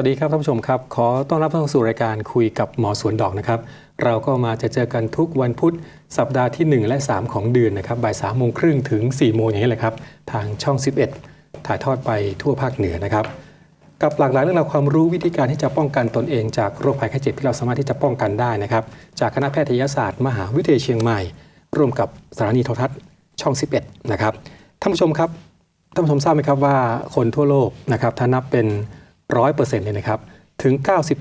สวัสดีครับท่านผู้ชมครับ ขอต้อนรับเข้าสู่รายการคุยกับหมอสวนดอกนะครับ เราก็มาจะเจอกันทุกวันพุธสัปดาห์ที่ 1 และ 3 ของเดือนนะครับบ่าย3โมงครึ่งถึง4โมงอย่างนี้แหละครับ ทางช่อง 11 ถ่ายทอดไปทั่วภาคเหนือนะครับ กับหลากหลายเรื่องราวความรู้วิธีการที่จะป้องกันตนเองจากโรคภัยไข้เจ็บที่เราสามารถที่จะป้องกันได้นะครับ จากคณะแพทยศาสตร์มหาวิทยาลัยเชียงใหม่ ร่วมกับสถานีโทรทัศน์ช่อง 11 นะครับท่านผู้ชมครับท่านผู้ชมทราบไหมครับว่าคนทั่วโลกนะครับถ้านับเป็น ร้อยเปอร์เซ็นต์เนี่ยนะครับถึง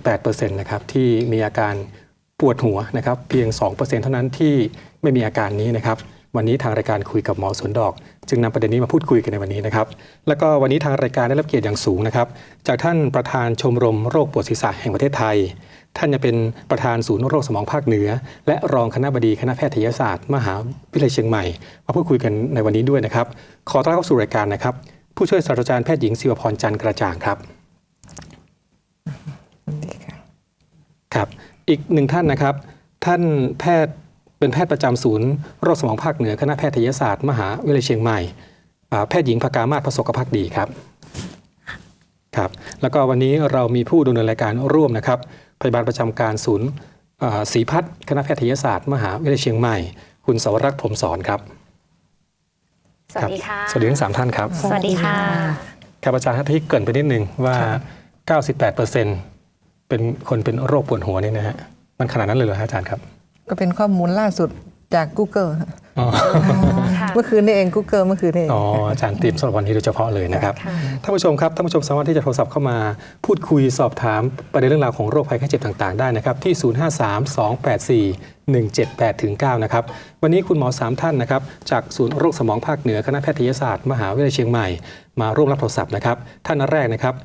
98%นะครับที่มีอาการปวดหัวนะครับเพียง 2%เท่านั้นที่ไม่มีอาการนี้นะครับวันนี้ทางรายการคุยกับหมอสวนดอก จึงนำประเด็นนี้มาพูดคุยกันในวันนี้นะครับ แล้วก็วันนี้ทางรายการได้รับเกียรติอย่างสูงนะครับ จากท่านประธานชมรมโรคปวดศีรษะแห่งประเทศไทย ท่านจะเป็นประธานศูนย์โรคสมองภาคเหนือ และรองคณะบดีคณะแพทยศาสตร์ มหาวิทยาลัยเชียงใหม่มาพูดคุยกันในวันนี้ด้วยนะครับ ขอต้อนรับเข้าสู่รายการนะครับ ผู้ช่วยศาสตราจารย์แพทย์หญิงศิวพรจันทร์กระจ่างครับ ครับ อีกหนึ่งท่านนะครับ ท่านแพทย์เป็นแพทย์ประจำศูนย์โรคสมองภาคเหนือคณะแพทยศาสตร์ มหาวิทยาลัยเชียงใหม่อ่าแพทย์หญิงภกามาศประสบภักดีครับครับแล้วก็วันนี้เรามีผู้ดำเนินรายการร่วมนะครับพยาบาลประจำการศูนย์อ่าศรีพัฒน์คณะแพทยศาสตร์ มหาวิทยาลัยเชียงใหม่ คุณสวรักษ์ผมสอนครับสวัสดีค่ะสวัสดีทั้งสามท่านครับ สวัสดีค่ะ ครับอาจารย์ท่านที่เกรินไปนิดนึงว่า 98%เป็นคนเป็นโรคปวดหัวนี่นะฮะมันขนาดนั้นเลยเหรอฮะอาจารย์ครับ ก็เป็นข้อมูลล่าสุดจาก Google ฮะอ๋อค่ะเมื่อคืนนี้เอง Google เมื่อคืนนี้เองอ๋ออาจารย์เตรียมสำหรับวันนี้โดยเฉพาะเลยนะครับค่ะท่านผู้ชมครับท่านผู้ชมสามารถที่จะโทรศัพท์เข้ามาพูดคุยสอบถามประเด็นเรื่องราวของโรคภัยไข้เจ็บต่างๆได้นะครับ ที่ 0532841789ถึง9นะครับ วันนี้คุณหมอ 3 ท่านนะครับ จากศูนย์โรคสมองภาคเหนือคณะแพทยศาสตร์ มหาวิทยาลัยเชียงใหม่ มาร่วมรับโทรศัพท์นะครับ ท่านแรกนะครับ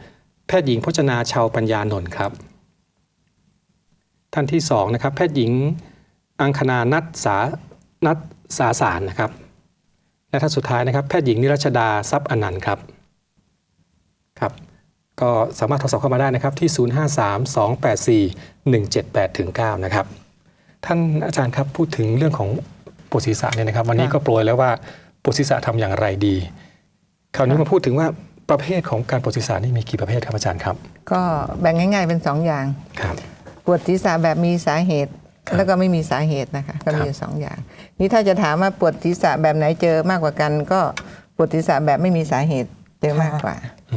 แพทย์หญิงพจนาชาวปัญญานนท์ครับ ท่านที่2นะครับแพทย์หญิงอังคณานัทสานัทสาสารนะครับ และท่านสุดท้ายนะครับแพทย์หญิงนิรัชดาทรัพย์อนันต์ครับครับ ก็สามารถโทรศัพท์เข้ามาได้นะครับที่ 0532841789ถึง9นะครับ ท่านอาจารย์ครับพูดถึงเรื่องของปวดศีรษะเนี่ยนะครับ วันนี้ก็โปรยแล้วว่าปวดศีรษะทำอย่างไรดี คราวนี้มาพูดถึงว่า ประเภทของการปวดศีรษะนี่มีกี่ประเภทครับอาจารย์ครับ ก็แบ่งง่าย ๆ เป็น 2 อย่างครับ ปวดศีรษะแบบมีสาเหตุ ครับแล้วก็ไม่มีสาเหตุนะคะก็มีครับอยู่สองอย่าง นี่ถ้าจะถามว่าปวดศีรษะแบบไหนเจอมากกว่ากัน ก็ปวดศีรษะแบบไม่มีสาเหตุเจอมากกว่า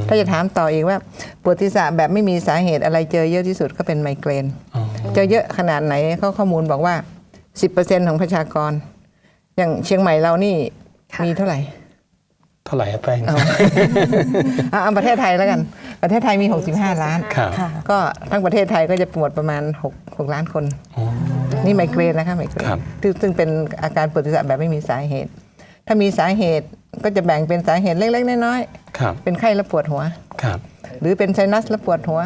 ถ้าจะถามต่ออีกว่าปวดศีรษะแบบไม่มีสาเหตุอะไรเจอเยอะที่สุดก็เป็นไมเกรน อ๋อเจอเยอะขนาดไหนเขาข้อมูลบอกว่า 10%ของประชากร อย่างเชียงใหม่เรานี่ค่ะ มีเท่าไหร่ เท่าไหร่ครับแป้งเอาเอาเอาประเทศไทยแล้วกัน ประเทศไทยมี 65 ล้าน ครับก็ทั้งประเทศไทยก็จะปวดประมาณ6 6ล้านคน อ๋อ นี่ไมเกรนนะคะไมเกรนครับซึ่งซึ่งเป็นอาการปวดศีรษะแบบไม่มีสาเหตุ ถ้ามีสาเหตุก็จะแบ่งเป็นสาเหตุเล็ก ๆ น้อยครับ ๆเป็นไข้แล้วปวดหัว ครับ หรือเป็นไซนัสแล้วปวดหัว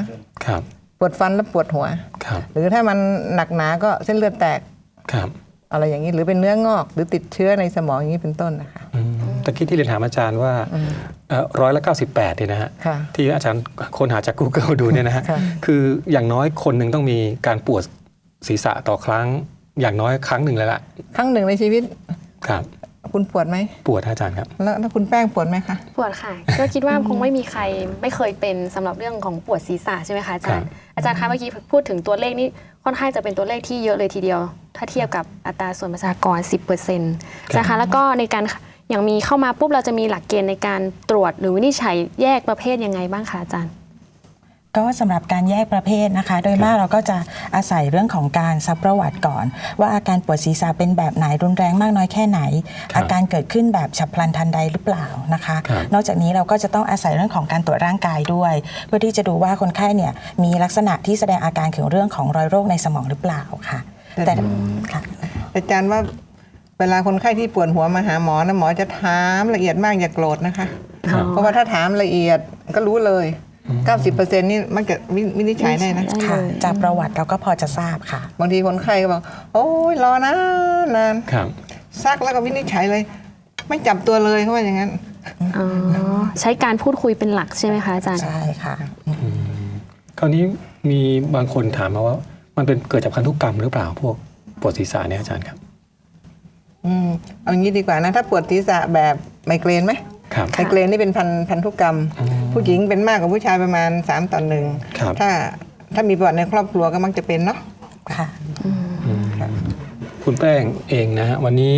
ครับ ปวดฟันแล้วปวดหัว ครับ หรือถ้ามันหนักหนาก็เส้นเลือดแตก ครับ อะไรอย่างนี้หรือเป็นเนื้องอก หรือติดเชื้อในสมองอย่างนี้เป็นต้นนะคะอืมตะกี้ที่เรียนถามอาจารย์ว่าร้อยละ98เนี่ยนะฮะค่ะที่อาจารย์ค้นหาจาก Google ดูเนี่ยนะฮะค่ะคืออย่างน้อยคนหนึ่งต้องมีการปวดศีรษะต่อครั้ง อย่างน้อยครั้งหนึ่งแล้วล่ะ ครั้งหนึ่งในชีวิตครับคุณปวดไหมปวดอาจารย์ครับ แล้วแล้วคุณแป้งปวดไหมคะปวดค่ะ ก็คิดว่าคงไม่มีใครไม่เคยเป็นสำหรับเรื่องของปวดศีรษะใช่ไหมคะอาจารย์อาจารย์คะเมื่อกี้พูดถึงตัวเลขนี่ค่อนข้างจะเป็นตัวเลขที่เยอะเลยทีเดียว ถ้าเทียบกับอัตราส่วนประชากร 10%นะคะแล้วก็ในการอย่างมีเข้ามาปุ๊บเราจะมีหลักเกณฑ์ในการตรวจหรือวินิจฉัยแยกประเภทยังไงบ้างคะอาจารย์ก็สำหรับการแยกประเภทนะคะ โดยมากเราก็จะอาศัยเรื่องของการซักประวัติก่อน ว่าอาการปวดศีรษะเป็นแบบไหนรุนแรงมากน้อยแค่ไหนครับอาการเกิดขึ้นแบบฉับพลันทันใดหรือเปล่านะคะครับนอกจากนี้เราก็จะต้องอาศัยเรื่องของการตรวจร่างกายด้วย เพื่อที่จะดูว่าคนไข้เนี่ยมีลักษณะที่แสดงอาการเกี่ยวเรื่องของรอยโรคในสมองหรือเปล่าค่ะ แต่ค่ะอาจารย์ว่าเวลาคนไข้ที่ปวดหัวมาหาหมอนะหมอจะถามละเอียดมากอย่าโกรธนะคะครับเพราะว่าถ้าถามละเอียดก็รู้เลย 90%นี่มักจะวิวินิจฉัยได้นะได้ค่ะเลยจากประวัติเราก็พอจะทราบค่ะ บางทีคนไข้ก็บอกโอ้ยรอนานนานครับซักแล้วก็วินิจฉัยเลย ไม่จับตัวเลยเขาว่าอย่างนั้นอ๋อใช้การพูดคุยเป็นหลักใช่ไหมคะอาจารย์ใช่ค่ะคราวนี้มีบางคนถามมาว่า มันเป็นเกิดจากพันธุกรรมหรือเปล่าพวกปวดศีรษะเนี่ยอาจารย์ครับ อืมเอางี้ดีกว่านะ ถ้าปวดศีรษะแบบไมเกรนไหมครับ ไมเกรนนี่เป็นพันพันธุกรรมผู้หญิงเป็นมากกว่าผู้ชายประมาณ3ต่อหนึ่งครับ ถ้าถ้ามีประวัติในครอบครัวก็มักจะเป็นเนาะ ค่ะคุณแป้งเองนะฮะวันนี้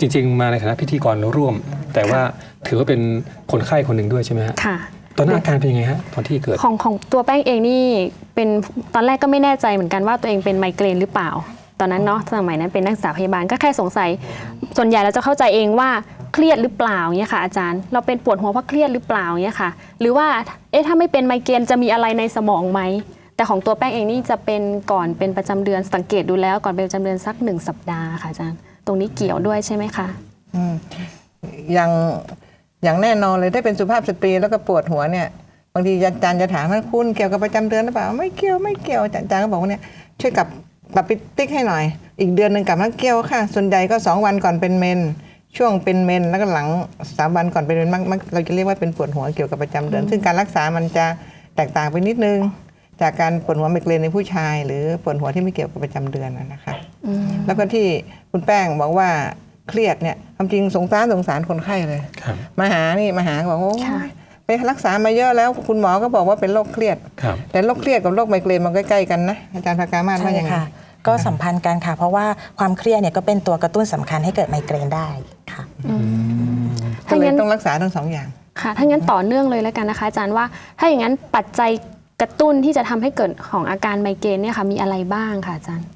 จริง ๆ มาในฐานะพิธีกรร่วม แต่ว่าถือว่าเป็นคนไข้คนหนึ่งด้วยใช่ไหมฮะ ค่ะ ตอนนั้นอาการเป็นยังไงฮะตอนที่เกิดของของตัวแป้งเองนี่เป็นตอนแรกก็ไม่แน่ใจเหมือนกันว่าตัวเองเป็นไมเกรนหรือเปล่า ตอนนั้นเนาะสมัยนั้นเป็นนักศึกษาพยาบาลก็แค่สงสัย ส่วนใหญ่เราจะเข้าใจเองว่าเครียดหรือเปล่าเนี่ยค่ะอาจารย์ เราเป็นปวดหัวเพราะเครียดหรือเปล่าเนี่ยค่ะ หรือว่าเอ๊ะถ้าไม่เป็นไมเกรนจะมีอะไรในสมองไหมแต่ของตัวแป้งเองนี่จะเป็นก่อนเป็นประจำเดือนสังเกตดูแล้วก่อนเป็นประจำเดือนสักหนึ่งสัปดาห์ค่ะอาจารย์ ตรงนี้เกี่ยวด้วยใช่ไหมคะอืมอย่าง อย่างแน่นอนเลยถ้าเป็นสุภาพสตรีแล้วก็ปวดหัวเนี่ยบางทีอาจารย์จะถามว่าคุณเกี่ยวกับประจำเดือนหรือเปล่าไม่เกี่ยวไม่เกี่ยวอาจารย์ก็บอกว่าเนี่ยช่วยกลับกลับไปติ๊กให้หน่อย อีกเดือนหนึ่งกลับมาเกี่ยวค่ะ ส่วนใหญ่ก็สองวันก่อนเป็นเมน ช่วงเป็นเมนแล้วก็หลังสามวันก่อนเป็นเมนมักมักเราจะเรียกว่าเป็นปวดหัวเกี่ยวกับประจำเดือน ซึ่งการรักษามันจะแตกต่างไปนิดนึง จากการปวดหัวไมเกรนในผู้ชาย หรือปวดหัวที่ไม่เกี่ยวกับประจำเดือนนะนะคะแล้วก็ที่คุณแป้งบอกว่า เครียดเนี่ยความจริงสงสารสงสารคนไข้เลย ครับ มาหานี่มาหาบอกว่าโอ้ยค่ะ ไปรักษามาเยอะแล้วคุณหมอก็บอกว่าเป็นโรคเครียด ครับ แต่โรคเครียดกับโรคไมเกรนมันใกล้ๆกันนะอาจารย์ภากามาศใช่ว่ายังไง ค่ะ ก็สัมพันธ์กันค่ะ เพราะว่าความเครียดเนี่ยก็เป็นตัวกระตุ้นสำคัญให้เกิดไมเกรนได้ค่ะ ก็ถ้าเลยงั้นต้องรักษาทั้งสองอย่าง ค่ะถ้างั้นต่อเนื่องเลยแล้วกันนะคะอาจารย์ว่า ถ้าอย่างนั้นปัจจัยกระตุ้นที่จะทำให้เกิดของอาการไมเกรนเนี่ยค่ะมีอะไรบ้างค่ะอาจารย์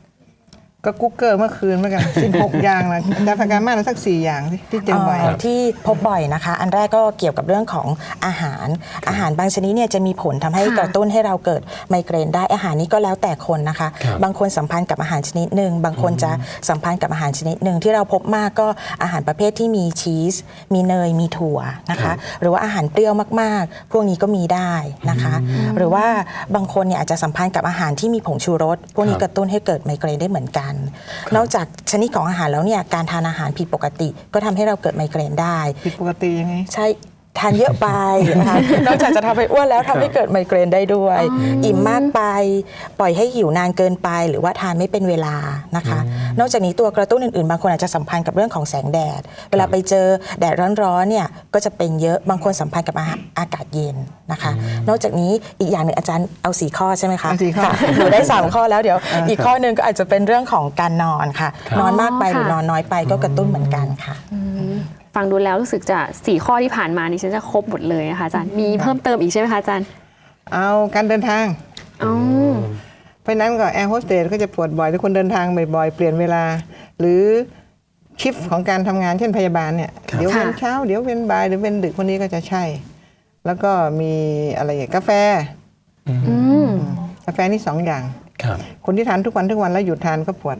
ก็กุ๊กเกอร์เมื่อคืนเหมือนกัน16อย่างนะอาจารย์ภากามาศเอาสักสี่อย่างสิที่เจอบ่อยเอ่อที่พบบ่อยนะคะ อันแรกก็เกี่ยวกับเรื่องของอาหาร อาหารบางชนิดเนี่ยจะมีผลทำให้ค่ะกระตุ้นให้เราเกิดไมเกรนได้อาหารนี้ก็แล้วแต่คนนะคะครับบางคนสัมพันธ์กับอาหารชนิดหนึ่งบางคนจะสัมพันธ์กับอาหารชนิดหนึ่งที่เราพบมากก็อาหารประเภทที่มีชีส มีเนยมีถั่วนะคะ หรือว่าอาหารเปรี้ยวมากๆ พวกนี้ก็มีได้นะคะ หรือว่าบางคนเนี่ยอาจจะสัมพันธ์กับอาหารที่มีผงชูรสพวกนี้ครับกระตุ้นให้เกิดไมเกรนได้เหมือนกันนอกจากชนิดของอาหารแล้วเนี่ยการทานอาหารผิดปกติ ก็ทำให้เราเกิดไมเกรนได้ ผิดปกติยังไงใช่ ทานเยอะไปนะคะนอกจากจะทำให้อ้วนแล้วทำให้เกิดไมเกรนได้ด้วย อิ่มมากไป ปล่อยให้หิวนานเกินไป หรือว่าทานไม่เป็นเวลานะคะ นอกจากนี้ตัวกระตุ้นอื่นๆ บางคนอาจจะสัมพันธ์กับเรื่องของแสงแดด เวลาไปเจอแดดร้อนๆเนี่ยก็จะเป็นเยอะบางคนสัมพันธ์กับอาอากาศเย็นนะคะ นอกจากนี้อีกอย่างหนึ่งอาจารย์เอาสีข้อใช่ไหมคะเอาสี่ข้อค่ะหนูได้สามข้อแล้วเดี๋ยว อีกข้อหนึ่งก็อาจจะเป็นเรื่องของการนอนค่ะครับนอนมากไปหรือค่ะนอนน้อยไปก็กระตุ้นเหมือนกันค่ะ ฟังดูแล้วรู้สึกจะสี่ข้อที่ผ่านมานี่ฉันจะครบหมดเลยนะคะอาจารย์มีเพิ่มเติมอีกใช่ไหมคะอาจารย์เอาการเดินทาง อ๋อ เพราะฉะนั้นก็แอร์โฮสเตสก็จะปวดบ่อยถ้าคนเดินทางบ่อยๆ เปลี่ยนเวลา หรือชิฟของการทำงานเช่นพยาบาลเนี่ยครับเดี๋ยวเว้นค่ะ เช้าเดี๋ยวเว้นบ่ายเดี๋ยวเว้นดึกคนนี้ก็จะใช่ แล้วก็มีอะไรอย่างกาแฟอืมกาแฟนี่สองอย่าง ครับคนที่ทานทุกวันทุกวันแล้วหยุดทานก็ปวด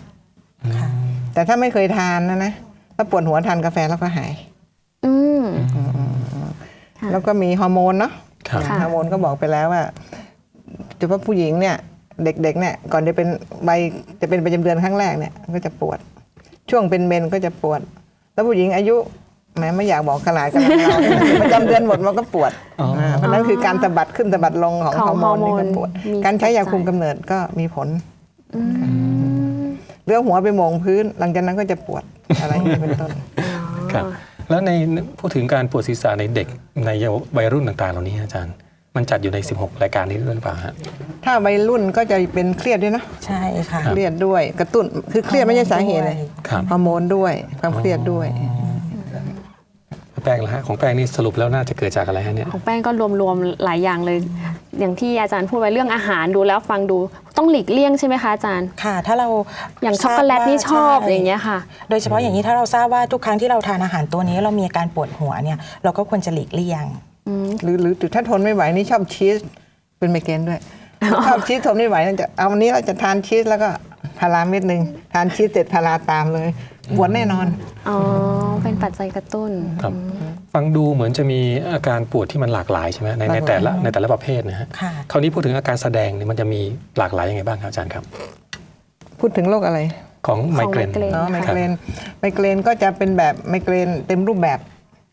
ค่ะแต่ถ้าไม่เคยทานนะนะ ถ้าปวดหัวทานกาแฟแล้วก็หาย อืม ค่ะแล้วก็มีฮอร์โมนเนาะครับ ค่ะ ฮอร์โมนก็บอกไปแล้วว่าเฉพาะผู้หญิงเนี่ย เด็กๆเนี่ยก่อนจะเป็นใบจะเป็นประจำเดือนครั้งแรกเนี่ยก็จะปวด ช่วงเป็นเมนก็จะปวด แล้วผู้หญิงอายุแหม้ไม่อยากบอกขนาดกันเราประจำเดือนหมดมันก็ปวดอ๋ออ่าเพราะฉะนั้นคือการสะบัดขึ้นสะบัดลงของขฮอองร์โมนนี่ก็ปวด ฮอร์โมนมีการใช้ยาปัจจัยคุมกำเนิดก็มีผล เลื่อหัวไปโหมงพื้น หลังจากนั้นก็จะปวดอะไรอย่างนี้เป็นต้น ครับแล้วในพูดถึงการปวดศีรษะในเด็กในเยาววัยรุ่นต่างๆ เหล่านี้อาจารย์ มันจัดอยู่ใน 16 รายการนี้ด้วยหรือเปล่าฮะ ถ้าวัยรุ่นก็จะเป็นเครียดด้วยเนอะใช่ค่ะ เครียดด้วยกระตุ้นคือเครียดไม่ใช่สาเหตุเลยครับ ฮอร์โมนด้วยความเครียดด้วย แป้งละฮะของแป้งนี่สรุปแล้วน่าจะเกิดจากอะไรฮะเนี่ย ของแป้งก็รวมๆหลายอย่างเลย อย่างที่อาจารย์พูดไว้เรื่องอาหารดูแล้วฟังดูต้องหลีกเลี่ยงใช่ไหมคะอาจารย์ ค่ะ ถ้าเราอย่างช็อกโกแลตนี่ชอบใช่อย่างเงี้ยค่ะ โดยเฉพาะอย่างนี้ถ้าเราทราบว่าทุกครั้งที่เราทานอาหารตัวนี้เรามีอาการปวดหัวเนี่ยเราก็ควรจะหลีกเลี่ยงหรือหรือถ้าทนไม่ไหวนี่ชอบชีสเป็นไมเกรนด้วยชอบชีสทนไม่ไหวนั่นจะเอาวันนี้เราจะทานชีสแล้วก็พาราเม็ดหนึ่งทานชีสเสร็จพาราตามเลย ปวดแน่นอน อ๋อ เป็นปัจจัยกระตุ้น ครับ ฟังดูเหมือนจะมีอาการปวดที่มันหลากหลายใช่ไหมในในแต่ละในแต่ละประเภทนะฮะค่ะ คราวนี้พูดถึงอาการแสดงเนี่ยมันจะมีหลากหลายยังไงบ้างครับอาจารย์ครับพูดถึงโรคอะไรของไมเกรนไมเกรนเนาะไมครับเกรนไมเกรนก็จะเป็นแบบไมเกรนเต็มรูปแบบ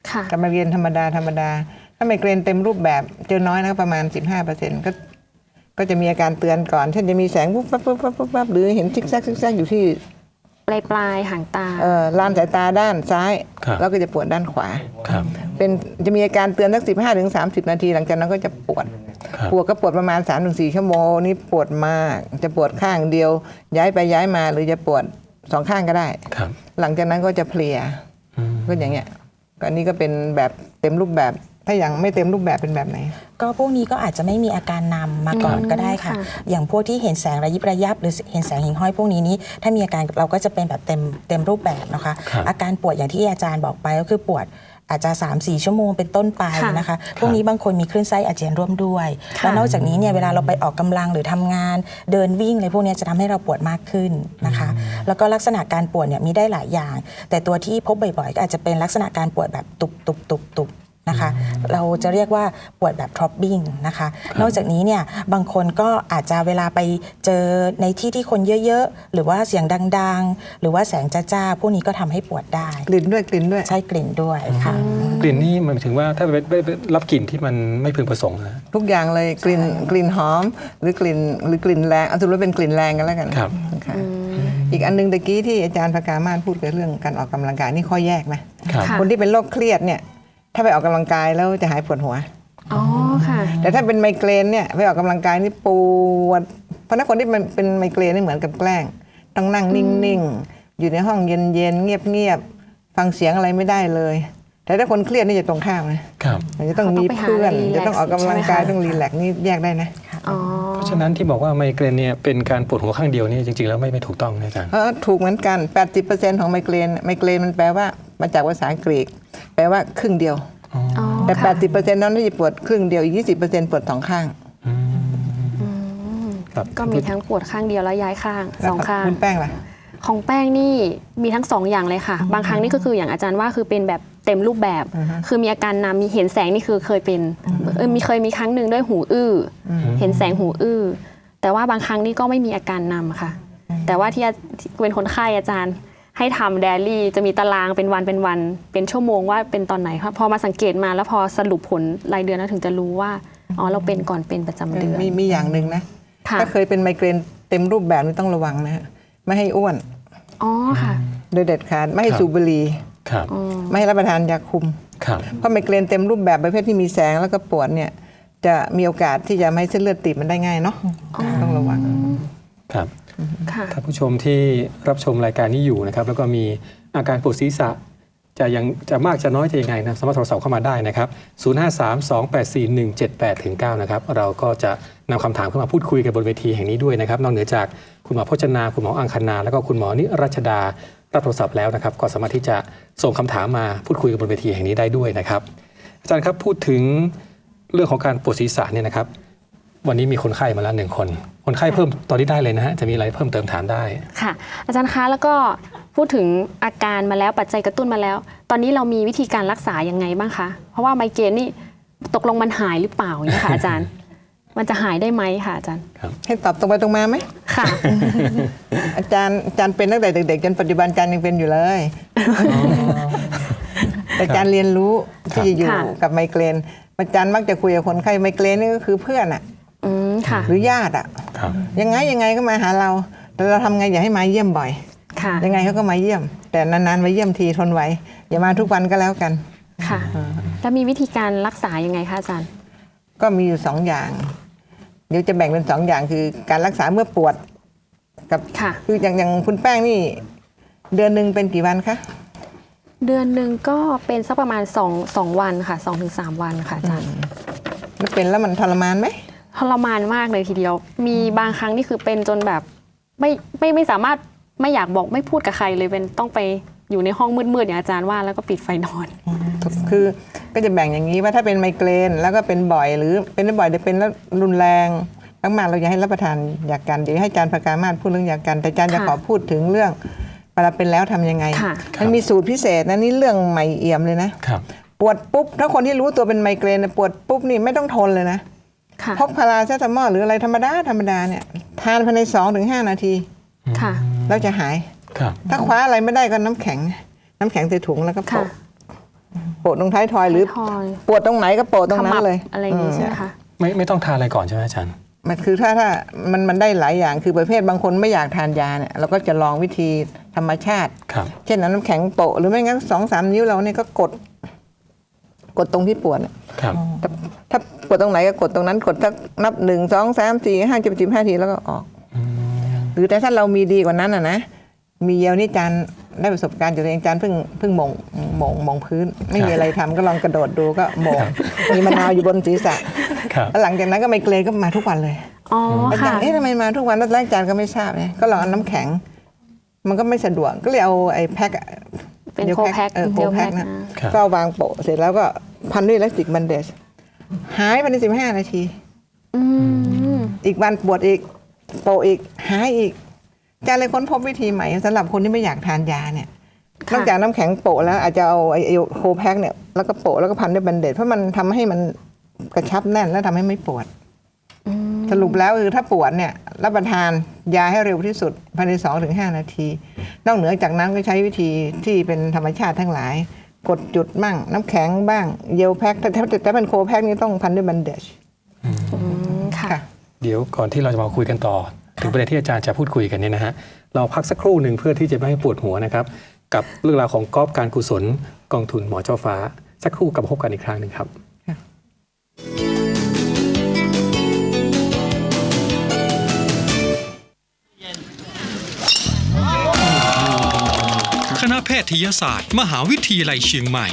ค่ะกับไมเกรนธรรมดาธรรมดา ถ้าไมเกรนเต็มรูปแบบเจอน้อยนะประมาณ 15%ก็ก็จะมีอาการเตือนก่อนเช่นจะมีแสงปุ๊บปั๊บปุ๊บปั๊บปุ๊บปั๊บหรือเห็นซิกแซกซิกแซกอยู่ที่ ปลายปลายๆหางตา เอ่อลานสายตาด้านซ้าย ครับ แล้วก็จะปวดด้านขวา ครับ เป็นจะมีอาการเตือนสักสิบห้าถึงสามสิบนาที หลังจากนั้นก็จะปวด ครับ ปวดก็ปวดประมาณ3าถึงสชั่วโมงนี่ปวดมาก จะปวดข้างเดียว ย้ายไปย้ายมาหรือจะปวดสองข้างก็ได้ ครับหลังจากนั้นก็จะเพลีย อืมก็อย่างเงี้ยก็อันนี้ก็เป็นแบบเต็มรูปแบบ ถ้าอย่างไม่เต็มรูปแบบเป็นแบบไหน ก็พวกนี้ก็อาจจะไม่มีอาการนำมาก่อนอืมก็ได้ค่ะค่ะ อย่างพวกที่เห็นแสงระยิบระยับหรือเห็นแสงหิ่งห้อยพวกนี้นี้ถ้ามีอาการเราก็จะเป็นแบบเต็มเต็มรูปแบบนะคะ ครับอาการปวดอย่างที่อาจารย์บอกไปก็คือปวดอาจจะ 3 4 ชั่วโมงเป็นต้นไปค่ะนะคะ พวกนี้บางคนมีคลื่นไส้อาเจียนร่วมด้วย ค่ะ แล้วนอกจากนี้เนี่ยเวลาเราไปออกกำลังหรือทำงาน เดินวิ่งอะไรพวกเนี้ยจะทำให้เราปวดมากขึ้นนะคะ แล้วก็ลักษณะการปวดเนี่ยมีได้หลายอย่าง แต่ตัวที่พบบ่อยๆก็อาจจะเป็นลักษณะการปวดแบบตุบตุบตุบตุบ นะคะ เราจะเรียกว่าปวดแบบทรอปบิ้งนะคะ นอกจากนี้เนี่ยบางคนก็อาจจะเวลาไปเจอในที่ที่คนเยอะๆ หรือว่าเสียงดังๆ หรือว่าแสงจ้าๆ พวกนี้ก็ทำให้ปวดได้ กลิ่นด้วยกลิ่นด้วยใช่กลิ่นด้วยค่ะ กลิ่นนี่มันหมายถึงว่าถ้าไปไปไปรับกลิ่นที่มันไม่พึงประสงค์นะทุกอย่างเลยกลิ่นกลิ่นหอม หรือกลิ่นหรือกลิ่นแรงเอาสรุปว่าเป็นกลิ่นแรงกันแล้วกันครับค่ะอีกอันหนึงตะกี้ที่อาจารย์พกามาศพูดกับเรื่องการออกกำลังกายนี่ข้อแยกนะครับค่ะคนที่เป็นโรคเครียดเนี่ย ถ้าไปออกกำลังกายแล้วจะหายปวดหัว อ๋อค่ะ แต่ถ้าเป็นไมเกรนเนี่ยไปออกกำลังกายนี่ปวด เพราะฉะนั้นคนที่มันเป็นไมเกรนนี่เหมือนกับแกล้ง ต้องนั่งนิ่งๆ อยู่ในห้องเย็นๆ เงียบๆ ฟังเสียงอะไรไม่ได้เลย แต่ถ้าคนเครียดนี่จะตรงข้ามนะครับมันจะต้องมีเพื่อนเขาต้องไปหาจะต้องออกกำลังกาย relax ต้องรีแลกซ์นี่แยกได้นะอ๋อเพราะฉะนั้นที่บอกว่าไมเกรนเนี่ยเป็นการปวดหัวข้างเดียวนี่จริงๆแล้วไม่ไม่ถูกต้องนะอาจารย์เออถูกเหมือนกัน 80%ของไมเกรนไมเกรนมันแปลว่า มาจากภาษากรีกแปลว่าครึ่งเดียว อ๋ออ๋อแต่ ค่ะ80%นั้นจะปวดครึ่งเดียวอีก20%ปวดสองข้าง อืมครับ ก็มีทั้งปวดข้างเดียวแล้วย้ายข้างแล้วสองข้าง คุณแป้งล่ะ ของแป้งนี่มีทั้งสองอย่างเลยค่ะ บางครั้งนี่ก็คืออย่างอาจารย์ว่าคือเป็นแบบเต็มรูปแบบคือมีอาการนำมีเห็นแสงนี่คือเคยเป็นเออมีเคยมีครั้งหนึ่งด้วยหูอื้ออเห็นแสงหูอื้อแต่ว่าบางครั้งนี่ก็ไม่มีอาการนำค่ะ แต่ว่าที่อาที่เป็นคนไข้อาจารย์ ให้ทำเดลี่จะมีตารางเป็นวันเป็นวัน เป็นชั่วโมงว่าเป็นตอนไหนครับพอมาสังเกตมาแล้วพอสรุปผลรายเดือนแล้วถึงจะรู้ว่าอ๋อเราเป็นก่อนเป็นประจำเดือนมีมีอย่างหนึ่งนะค่ะถ้าเคยเป็นไมเกรนเต็มรูปแบบนี่ต้องระวังนะฮะไม่ให้อ้วนอ๋อค่ะ โดยเด็ดขาดไม่ให้สูบบุหรี่ครับไม่ให้รับประทานยาคุมครับเพราะไมเกรนเต็มรูปแบบประเภทที่มีแสงแล้วก็ปวดเนี่ยจะมีโอกาสที่จะไม่ให้เส้นเลือดตีบมันได้ง่ายเนาะต้องระวังครับ ท่านผู้ชมที่รับชมรายการนี้อยู่นะครับ แล้วก็มีอาการปวดศีรษะจะยังจะมากจะน้อยจะยังไงนะสามารถโทรศัพท์เข้ามาได้นะครับ 0532841789ถึงนะครับ เราก็จะนำคำถามเข้ามาพูดคุยกันบนเวทีแห่งนี้ด้วยนะครับ นอกเหนือจากคุณหมอพจนา คุณหมออังคณา แล้วก็คุณหมอนิรัชดา รับโทรศัพท์แล้วนะครับ ก็สามารถที่จะส่งคำถามมาพูดคุยกันบนเวทีแห่งนี้ได้ด้วยนะครับ อาจารย์ครับพูดถึงเรื่องของการปวดศีรษะเนี่ยนะครับ วันนี้มีคนไข้มาแล้วหนึ่งคน คนไข้เพิ่มตอนนี้ได้เลยนะฮะ จะมีอะไรเพิ่มเติมถามได้ ค่ะ อาจารย์คะแล้วก็พูดถึงอาการมาแล้วปัจจัยกระตุ้นมาแล้ว ตอนนี้เรามีวิธีการรักษายังไงบ้างคะ เพราะว่าไมเกรนนี่ตกลงมันหายหรือเปล่าอย่างเนี่ยค่ะอาจารย์ มันจะหายได้ไหมค่ะอาจารย์ ให้ตอบตรงไปตรงมาไหม ค่ะ อาจารย์อาจารย์เป็นตั้งแต่เด็กๆจนปัจจุบันอาจารย์ยังเป็นอยู่เลย แต่อาจารย์เรียนรู้ที่จะอยู่ค่ะ กับไมเกรนอาจารย์มักจะคุยกับคนไข้ไมเกรนนี่ก็คือเพื่อนอะอืมค่ะ หรือญาติอะครับยังไงยังไงก็มาหาเรา แต่เราทำไงอย่าให้มาเยี่ยมบ่อยค่ะยังไงเขาก็มาเยี่ยม แต่นานๆมาเยี่ยมทีทนไหวอย่ามาทุกวันก็แล้วกันค่ะแล้วมีวิธีการรักษายังไงคะอาจารย์ ก็มีอยู่สองอย่าง เดี๋ยวจะแบ่งเป็นสองอย่างคือการรักษาเมื่อปวดกับค่ะคืออย่างอย่างคุณแป้งนี่ เดือนหนึ่งเป็นกี่วันคะเดือนหนึ่งก็เป็นสักประมาณ2 2วันค่ะ2-3ถึง3วันค่ะอาจารย์แล้วเป็นแล้วมันทรมานไหม ทรมานมากเลยทีเดียว มีบางครั้งนี่คือเป็นจนแบบไม่ไม่ไม่สามารถไม่อยากบอกไม่พูดกับใครเลยเป็นต้องไปอยู่ในห้องมืดๆอย่างอาจารย์ว่าแล้วก็ปิดไฟนอน คือก็จะแบ่งอย่างนี้ว่าถ้าเป็นไมเกรนแล้วก็เป็นบ่อยหรือเป็นบ่อยจะเป็นแล้วรุนแรงมากๆเราอย่าให้รับประทานยากันเดี๋ยวให้อาจารย์ประกามาศพูดเรื่องยากัน แต่อาจารย์จะค่ะขอพูดถึงเรื่องเวลาเป็นแล้วทำยังไงค่ะมันมีสูตรพิเศษนะนี่เรื่องใหม่เอี่ยมเลยนะครับปวดปุ๊บถ้าคนที่รู้ตัวเป็นไมเกรนเนี่ยปวดปุ๊บนี่ไม่ต้องทนเลยนะค่ะ พกพาราเซตามอลหรืออะไรธรรมดาธรรมดาเนี่ยทานภายใน2อถึงหนาทีค่ะแล้วจะหาย ครับ ถ้าคว้าอะไรไม่ได้ก็น้ำแข็ง น้ำแข็งใส่ถุงแล้วก็ค่ะโปะโปะตรงท้ายทอยหรือ ทอยปวดตรงไหนก็โปะตรงนั้นเลยขมับอะไรอย่างงี้ใช่ไหมคะ ไม่ไม่ต้องทานอะไรก่อนใช่ไหมอาจารย์ มันคือถ้าถ้ามันมันได้หลายอย่างคือประเภทบางคนไม่อยากทานยาเนี่ยเราก็จะลองวิธีธรรมชาติ ครับ เช่นเอาน้ำแข็งโปะหรือไม่งั้นสองสามนิ้วเราเนี่ยก็กด กดตรงที่ปวดเนี่ยครับถ้าถ้าปวดตรงไหนก็กดตรงนั้น กดสักนับหนึ่งสองสามสี่ห้าเจ็ดสิบห้าทีแล้วก็ออก หรือแต่ถ้าเรามีดีกว่านั้นอะนะ มีเยลนี่จานได้ประสบการณ์จากตัวเองจานเพิ่งเพิ่งหมงหมงหมงพื้น ไม่มีอะไรทำก็ลองกระโดดดูก็หมงมีมะนาวอยู่บนศีรษะครับ แล้วหลังจากนั้นก็ไมเกรนก็มาทุกวันเลยอ๋ออาจาค่ะ รย์เอ๊ะทำไมมาทุกวันแล้วแรกจานก็ไม่ทราบเนี่ยก็ลองเอาน้ำแข็ง มันก็ไม่สะดวกก็เลยเอาไอ้แพ็คอะ เป็นดี๋ยวโคแพ็คเออโคเจลแพ็แพ็คคนะอ่าครับก็วางโปะเสร็จแล้วก็พันด้วยอิเล็กทริกบันเดจหายภายในสิบห้านาทีอืมอีกวันปวดอีกโปะอีกหายอีกอาจารย์เลยค้นพบวิธีใหม่สำหรับคนที่ไม่อยากทานยาเนี่ยค่ะนอกจากน้ำแข็งโปะแล้วอาจจะเอาไอ้ไอ้โคแพ็คเนี่ยแล้วก็โปะแล้วก็พันด้วยแบนเดจเพราะมันทำให้มันกระชับแน่นแล้วทำให้ไม่ปวดอืมสรุปแล้วคือถ้าปวดเนี่ยรับประทาน ยาให้เร็วที่สุดภายใน2อถึงหนาที นอกเหนือจากนั้นก็ใช้วิธีที่เป็นธรรมชาติทั้งหลาย กดจุดมั่ง น้ำแข็งบ้าง เยลแพ็คถ้าถ้าถ้าเป็นโคแพ็คนี่ต้องพันด้วยแบนเดจอืมค่ะค่ะ เดี๋ยวก่อนที่เราจะมาคุยกันต่อ ถึงประเด็นที่อาจารย์จะพูดคุยกันเนี่ยนะฮะเราพักสักครู่หนึ่งเพื่อที่จะไม่ให้ปวดหัวนะครับ กับเรื่องราวของกอบการกุศลกองทุนหมอเจ้าฟ้า สักครู่กลับมาพบกันอีกครั้งหนึ่งครับ ทยศาสตร์ มหาวิทยาลัยเชียงใหม่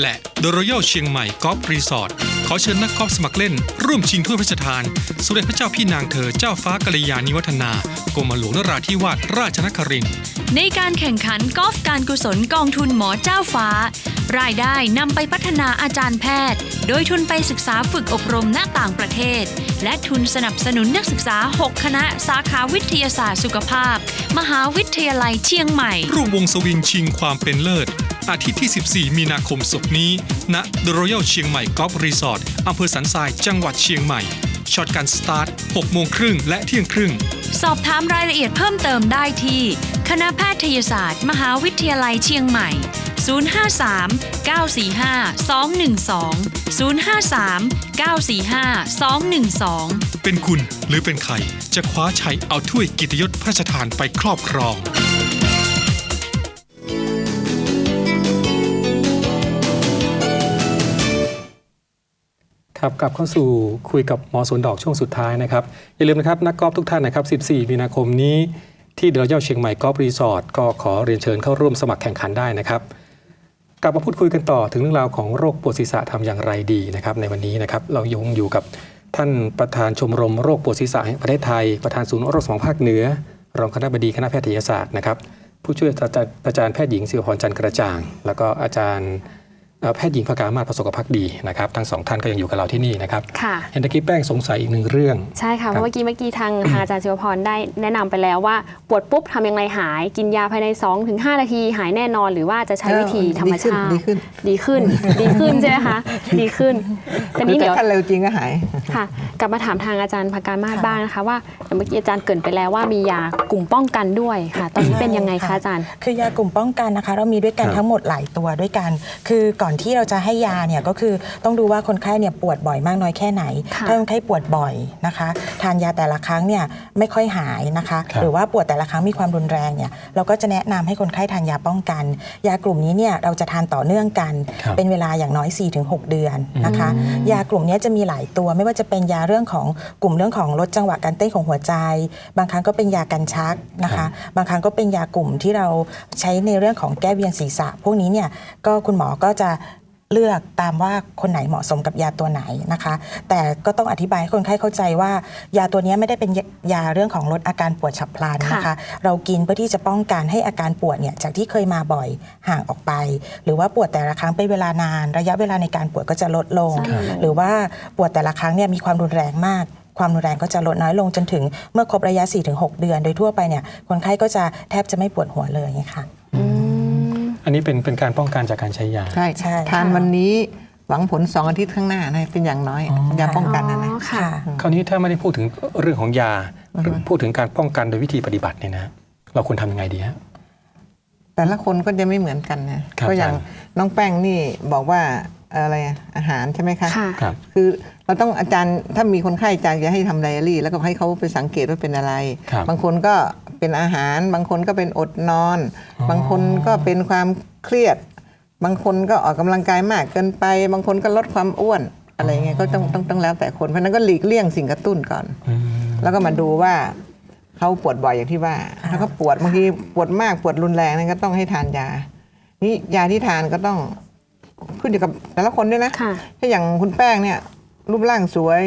และ The Royal เชียงใหม่กอล์ฟรีสอร์ทขอเชิญนักกอล์ฟสมัครเล่น ร่วมชิงถ้วยพระราชทานสมเด็จพระเจ้าพี่นางเธอเจ้าฟ้ากัลยาณิวัฒนากรมหลวงนราธิวาสราชนครินทร์ในการแข่งขันกอล์ฟการกุศลกองทุนหมอเจ้าฟ้า รายได้นำไปพัฒนาอาจารย์แพทย์ โดยทุนไปศึกษาฝึกอบรมณต่างประเทศ และทุนสนับสนุนนักศึกษา 6 คณะสาขาวิทยาศาสตร์สุขภาพ มหาวิทยาลัยเชียงใหม่ ร่วมวงสวิงชิงความเป็นเลิศ อาทิตย์ที่ 14 มีนาคมศกนี้ณ The Royal เชียงใหม่กอล์ฟรีสอร์ทอำเภอสันทรายจังหวัดเชียงใหม่ช็อตการสตาร์ท6โมงครึ่งและเที่ยงครึ่ง สอบถามรายละเอียดเพิ่มเติมได้ที่ คณะแพทยศาสตร์ มหาวิทยาลัยเชียงใหม่ 053 945 212 053 945 212 เป็นคุณหรือเป็นใคร จะคว้าชัยเอาถ้วยกิตยศพระราชทานไปครอบครองครับกลับเข้าสู่คุยกับหมอสวนดอกช่วงสุดท้ายนะครับ อย่าลืมนะครับ นักกอล์ฟทุกท่านนะครับ 14 มีนาคมนี้ ที่เดลเจ้าเชียงใหม่กอล์ฟรีสอร์ทก็ขอเรียนเชิญเข้าร่วมสมัครแข่งขันได้นะครับกลับมาพูดคุยกันต่อถึงเรื่องราวของโรคปวดศีรษะทำอย่างไรดีนะครับ ในวันนี้นะครับเรายงอยู่กับท่านประธานชมรมโรคปวดศีรษะแห่งประเทศไทย ประธานศูนย์โรคสมองภาคเหนือ รองคณะบดีคณะแพทยศาสตร์นะครับผู้ช่วยอาจารย์แพทย์หญิงศิวพรจันทร์กระจ่าง แล้วก็อาจารย์ แพทย์หญิงพกามาศประสบกับพักดีนะครับทั้งสองท่านก็ยังอยู่กับเราที่นี่นะครับค่ะเห็นตะกี้แป้งสงสัยอีกหนึ่งเรื่อง ใช่ค่ะครับเพราะเมื่อกี้เมื่อกี้ทางทางอาจารย์ศิวพรได้แนะนำไปแล้วว่า ปวดปุ๊บทำยังไงหาย กินยาภายใน 2-5 นาที หายแน่นอนหรือว่าจะใช้วิธีธรรมชาติ ดีขึ้น ดีขึ้น ดีขึ้นใช่ไหมคะดีขึ้นแต่หรือนี้แต่เดี๋ยวถ้าเร็วจริงก็หายค่ะ กลับมาถามทางอาจารย์พการมาศบ้างนะคะว่าเมื่อกี้อาจารย์เกรินไปแล้วว่ามียากลุ่มป้องกันด้วยค่ะ ตอนนี้เป็นยังไงคะอาจารย์ คือยากลุ่มป้องกันนะคะ เรามีด้วยกันครับทั้งหมดหลายตัวด้วยกัน คือก่อนที่เราจะให้ยาเนี่ยก็คือต้องดูว่าคนไข้เนี่ยปวดบ่อยมากน้อยแค่ไหนค่ะถ้าคนไข้ปวดบ่อยนะคะ ทานยาแต่ละครั้งเนี่ยไม่ค่อยหายนะคะครับหรือว่าปวดแต่ละครั้งมีความรุนแรงเนี่ยเราก็จะแนะนำให้คนไข้ทานยาป้องกัน ยากลุ่มนี้เนี่ยเราจะทานต่อเนื่องกันครับเป็นเวลาอย่างน้อย 4-6 เดือนนะคะ ยากลุ่มนี้จะมีหลายตัวไม่ว่าจะเป็นยาเรื่องของกลุ่มเรื่องของลดจังหวะการเต้นของหัวใจ บางครั้งก็เป็นยากันชักนะคะ บางครั้งก็เป็นยากลุ่มที่เราใช้ในเรื่องของแก้เวียนศีรษะ พวกนี้เนี่ยก็คุณหมอก็จะ เลือกตามว่าคนไหนเหมาะสมกับยาตัวไหนนะคะ แต่ก็ต้องอธิบายให้คนไข้เข้าใจว่า ยาตัวนี้ไม่ได้เป็นยาเรื่องของลดอาการปวดฉับพลันนะคะค่ะเรากินเพื่อที่จะป้องกันให้อาการปวดเนี่ยจากที่เคยมาบ่อยห่างออกไป หรือว่าปวดแต่ละครั้งเป็นเวลานาน ระยะเวลาในการปวดก็จะลดลงครับหรือว่าปวดแต่ละครั้งเนี่ยมีความรุนแรงมากความรุนแรงก็จะลดน้อยลงจนถึงเมื่อครบระยะ 4-6 เดือน โดยทั่วไปเนี่ยคนไข้ก็จะแทบจะไม่ปวดหัวเลยค่ะ อืมอันนี้เป็นเป็นการป้องกันจากการใช้ยา ใช่ใช่ทานวันนี้หวังผลสองอาทิตย์ข้างหน้านะเป็นอย่างน้อยอ๋อ ยาป้องกันนะนะ อ๋อค่ะ คราวนี้ถ้าไม่ได้พูดถึงเรื่องของยาพูดถึงการป้องกันโดยวิธีปฏิบัติเนี่ยนะ เราควรทำยังไงดีฮะ แต่ละคนก็จะไม่เหมือนกันนะครับก็อย่างอาจารย์น้องแป้งนี่บอกว่าอะไรอะอาหารใช่ไหมคะ ค่ะ ครับ คือเราต้องอาจารย์ถ้ามีคนไข้อาจารย์จะให้ทำไดอารี่ แล้วก็ให้เขาไปสังเกตว่าเป็นอะไรครับบางคนก็ เป็นเป็นอาหาร บางคนก็เป็นอดนอน บางคนก็เป็นความเครียด บางคนก็ออกกำลังกายมากเกินไป บางคนก็ลดความอ้วนอะไรเงี้ยก็ต้องต้องต้องแล้วแต่คนเพราะฉะนั้นก็หลีกเลี่ยงสิ่งกระตุ้นก่อนอืมแล้วก็มาดูว่าเขาปวดบ่อยอย่างที่ว่าถ้าเขาปวดบางทีปวดมากปวดรุนแรงนั่นก็ต้องให้ทานยา นี่ยาที่ทานก็ต้องขึ้นอยู่กับแต่ละคนด้วยนะค่ะถ้าอย่างคุณแป้งเนี่ยรูปร่างสวย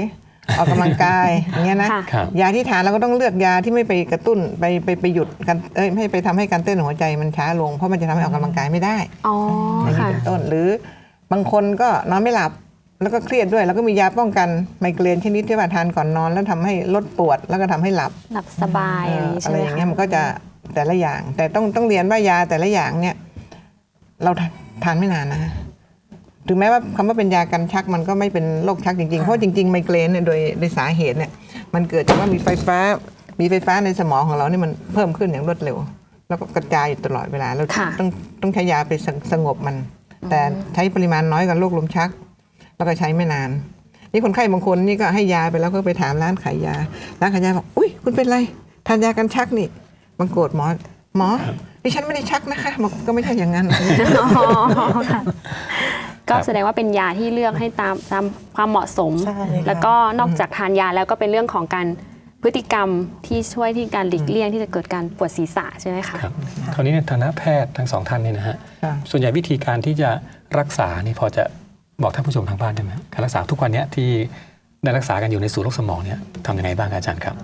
ออกกำลังกายอย่างเงี้ยนะค่ะครับยาที่ทานเราก็ต้องเลือกยาที่ไม่ไปกระตุ้นไปไปไปหยุดกันเอ้ยไม่ไปทำให้การเต้นของหัวใจมันช้าลงเพราะมันจะทำให้ออกกำลังกายไม่ได้อ๋ออย่างนี้ค่ะ เป็นต้นหรือบางคนก็นอนไม่หลับแล้วก็เครียดด้วย แล้วก็มียาป้องกันไมเกรนชนิดที่ว่าทานก่อนนอน แล้วทำให้ลดปวดแล้วก็ทำให้หลับ หลับสบายเอ่อะไรอย่างนี้ออะใช่ไรไหมอย่างคะเงี้ยมันก็จะแต่ละอย่าง แต่ต้องต้องเรียนว่ายาแต่ละอย่างเนี่ย เราทานทานไม่นานนะ ถึงแม้ว่าคำว่าเป็นยากันชักมันก็ไม่เป็นโรคชักจริงๆ เพราะจริงๆไมเกรนเนี่ยโดยโดยสาเหตุเนี่ยมันเกิดจากว่ามีไฟฟ้ามีไฟฟ้าในสมองของเราเนี่ยมันเพิ่มขึ้นอย่างรวดเร็ว แล้วก็กระจายอยู่ตลอดเวลาเราค่ะ ต้องต้องใช้ยาไปสงสงบมัน แต่ใช้ปริมาณน้อยกว่าโรคลมชัก แล้วก็ใช้ไม่นาน นี่คนไข้บางคนนี่ก็ให้ยาไปแล้วก็ไปถามร้านขายยาร้านขายยาบอกอุ้ยคุณเป็นไรทานยากันชักนี่บางโกรธหมอหมอดิฉันไม่ได้ชักนะคะบอกก็ไม่ใช่อย่างนั้น อ๋อค่ะ ก็แสดงว่าเป็นยาที่เลือกให้ตามตามความเหมาะสม ใช่ค่ะแล้วก็นอกจากทานยาแล้วก็เป็นเรื่องของการพฤติกรรมที่ช่วยที่การหลีกเลี่ยงที่จะเกิดการปวดศีรษะใช่ไหมคะ ครับคราวนี้ในฐานะแพทย์ทั้งสองท่านเนี่ยนะฮะค่ะ ส่วนใหญ่วิธีการที่จะรักษานี่พอจะบอกท่านผู้ชมทางบ้านได้ไหมการรักษาทุกวันเนี้ยที่ได้รักษากันอยู่ในศูนย์โรคสมองเนี่ยทำยังไงบ้างครับอาจารย์ครับ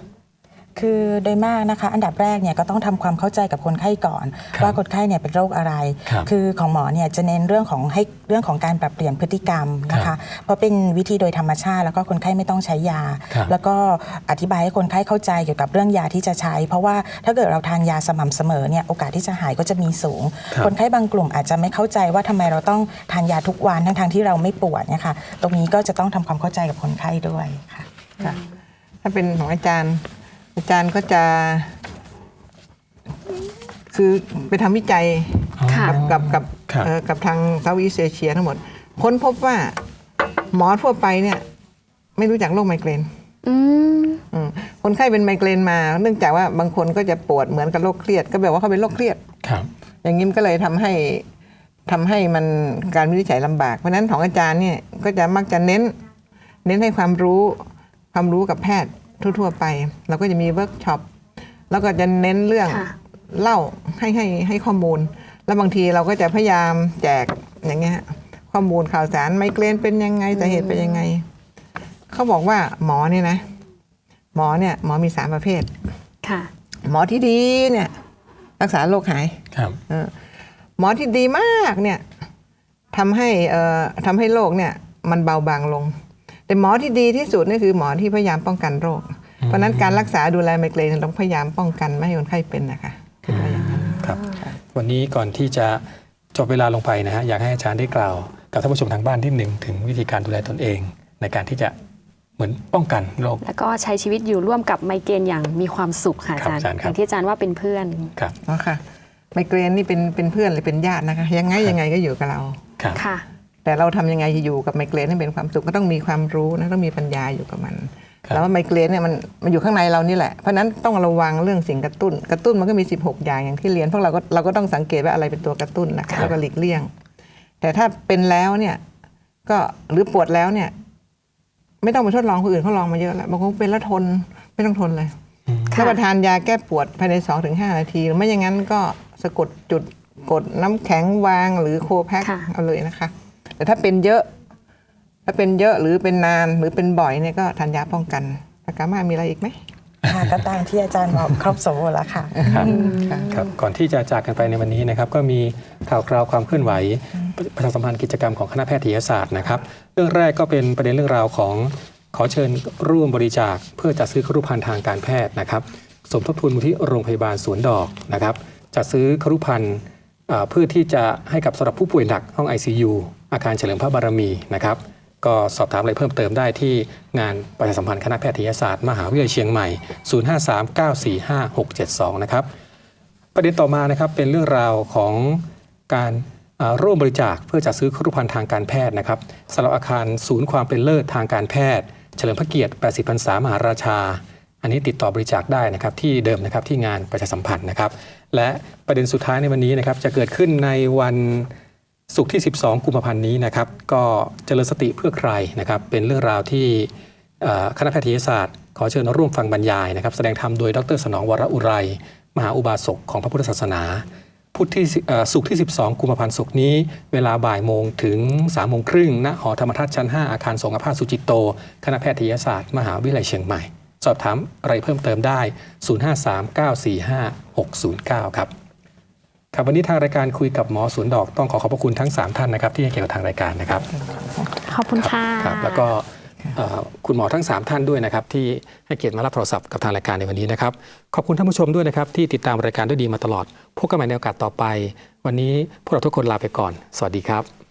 คือโดยมากนะคะ อันดับแรกเนี่ยก็ต้องทำความเข้าใจกับคนไข้ก่อนครับว่าคนไข้เนี่ยเป็นโรคอะไรครับอของหมอเนี่ยจะเน้นเรื่องของให้เรื่องของการปรับเปลี่ยนพฤติกรรมนะครัคะบเพราะเป็นวิธีโดยธรรมชาติ แล้วก็คนไข้ไม่ต้องใช้ยาครับแล้วก็อธิบายให้คนไข้เข้าใจเกี่ยวกับเรื่องยาที่จะใช้ เพราะว่าถ้าเกิดเราทานยาสม่ำเสมอเนี่ยโอกาสที่จะหายก็จะมีสูงครับคนไข้บางกลุ่มอาจจะไม่เข้าใจว่าทำไมเราต้องทานยาทุกวันทั้งๆที่เราไม่ปวดเนี่ยค่ะตรงนี้ก็จะต้องทำความเข้าใจกับคนไข้ด้วยค่ะค่ะถ้าเป็นของอาจารย์ อาจารย์ก็จะ คือไปทำวิจัยค่ะ กับกับกับครับเอ่อกับทางเซาท์อีสเอเชียทั้งหมด ค้นพบว่าหมอทั่วไปเนี่ย ไม่รู้จักโรคไมเกรน อืม อืมคนไข้เป็นไมเกรนมา เนื่องจากว่าบางคนก็จะปวดเหมือนกับโรคเครียด ก็แบบว่าเขาเป็นโรคเครียด ครับ อย่างนี้มันก็เลยทำให้ทำให้มันการวินิจฉัยลำบาก เพราะฉะนั้นของอาจารย์เนี่ยก็จะมักจะเน้น เน้นให้ความรู้ความรู้กับแพทย์ ทั่ว ๆ ไป เราก็จะมีเวิร์กช็อปแล้วก็จะเน้นเรื่องค่ะเล่าให้ให้ให้ข้อมูล แล้วบางทีเราก็จะพยายามแจกอย่างเงี้ยฮะข้อมูลข่าวสารไมเกรนเป็นยังไงสาเหตุเป็นยังไง เขาบอกว่าหมอเนี่ยนะ หมอเนี่ยหมอมีสามประเภทค่ะ หมอที่ดีเนี่ยรักษาโรคหายครับเออหมอที่ดีมากเนี่ยทำให้เอ่อทำให้โรคเนี่ย มันเบาบางลง แต่หมอที่ดีที่สุดนี่คือหมอที่พยายามป้องกันโรค เพราะฉะนั้นการรักษาดูแลไมเกรนต้องพยายามป้องกันไม่ให้คนไข้เป็นนะคะคิดว่าอย่างนั้นครับ วันนี้ก่อนที่จะจบเวลาลงไปนะฮะอยากให้อาจารย์ได้กล่าว กับท่านผู้ชมทางบ้านที่หนึ่งถึงวิธีการดูแลตนเอง ในการที่จะเหมือนป้องกันโรค แล้วก็ใช้ชีวิตอยู่ร่วมกับไมเกรนอย่างมีความสุขค่ะอาจารย์ครับอาจารย์อครับย่างที่อาจารย์ว่าเป็นเพื่อน ครับเนาะค่ะไมเกรนนี่เป็นเป็นเพื่อนหรือเป็นญาตินะคะ ยังไงยังไงก็อยู่กับเรา ครับ ค่ะ แต่เราทำยังไงจะอยู่กับไมเกรนให้เป็นความสุขก็ต้องมีความรู้นะต้องมีปัญญาอยู่กับมันครับแล้วว่าไมเกรนเนี่ยมันมันอยู่ข้างในเรานี่แหละเพราะฉะนั้นต้องระวังเรื่องสิ่งกระตุ้น กระตุ้นมันก็มี 16 อย่างอย่างที่เรียนพวกเราก็เราก็ต้องสังเกตว่าอะไรเป็นตัวกระตุ้นนะคะแล้วก็หลีกเลี่ยง แต่ถ้าเป็นแล้วเนี่ยก็หรือปวดแล้วเนี่ย ไม่ต้องไปทดลองคนอื่นเขาลองมาเยอะแล้วบางคนเป็นแล้วทนไม่ต้องทนเลยค่ะรับประทานยาแก้ปวดภายใน2-5นาทีหรือไม่อย่างนั้นก็สะกดจุดกดน้ำแข็งวางหรือโคแพคค่ะเอาเลยนะคะ แต่ถ้าเป็นเยอะ ถ้าเป็นเยอะหรือเป็นนานหรือเป็นบ่อยเนี่ยก็ทานยาป้องกันปากกามามีอะไรอีกไหมค่ะก็ตามที่อาจารย์บอกครบสมบูรณ์แล้วค่ะครับค่ะครับก่อนที่จะจากกันไปในวันนี้นะครับ ก็มีข่าวคราวความเคลื่อนไหว ประชาสัมพันธ์กิจกรรมของคณะแพทยศาสตร์นะครับ เรื่องแรกก็เป็นประเด็นเรื่องราวของขอเชิญร่วมบริจาค เพื่อจัดซื้อครุภัณฑ์ทางการแพทย์นะครับ สมทบทุนมูลที่โรงพยาบาลสวนดอกนะครับจัดซื้อครุภัณฑ์อ่าเพื่อที่จะให้กับสำหรับผู้ป่วยหนักห้อง ICU อาคารเฉลิมพระบารมีนะครับก็สอบถามอะไรเพิ่มเติมได้ที่งานประชาสัมพันธ์คณะแพทยศาสตร์ มหาวิทยาลัยเชียงใหม่ 0539455672 นะครับ ประเด็นต่อมานะครับเป็นเรื่องราวของการร่วมบริจาคเพื่อจัดซื้อครุภัณฑ์ทางการแพทย์นะครับสำหรับอาคารศูนย์ความเป็นเลิศทางการแพทย์ เฉลิมพระเกียรติ 80พรรษามหาราชา อันนี้ติดต่อบริจาคได้นะครับที่เดิมนะครับที่งานประชาสัมพันธ์นะครับ และประเด็นสุดท้ายในวันนี้นะครับจะเกิดขึ้นในวัน ศุกร์ที่ 12 กุมภาพันธ์นี้นะครับ ก็เจริญสติเพื่อใครนะครับ เป็นเรื่องราวที่คณะแพทยศาสตร์ ขอเชิญร่วมฟังบรรยายนะครับ แสดงธรรมโดยดรสนองวรอุไร มหาอุบาสกของพระพุทธศาสนา พุทธที่สิเอ่อศุกร์ที่ 12 กุมภาพันธ์ศุกนี้ เวลาบ่ายโมงถึง3โมงครึ่งณหอธรรมทัศน์ชั้น 5 อาคารสงฆ์ภาสสุจิตโต คณะแพทยศาสตร์ มหาวิทยาลัยเชียงใหม่ สอบถามอะไรเพิ่มเติมได้ 0539456609 ครับ ครับวันนี้ทางรายการคุยกับหมอสวนดอกต้องขอขอบพระคุณทั้ง 3 ท่านนะครับที่ให้เกียรติกับทางรายการนะครับขอบคุณค่ะครับแล้วก็เอ่อคุณหมอทั้ง 3 ท่านด้วยนะครับที่ให้เกียรติมารับโทรศัพท์กับทางรายการในวันนี้นะครับขอบคุณท่านผู้ชมด้วยนะครับที่ติดตามรายการด้วยดีมาตลอดพบกันใหม่ในโอกาสต่อไป วันนี้พวกเราทุกคนลาไปก่อน สวัสดีครับ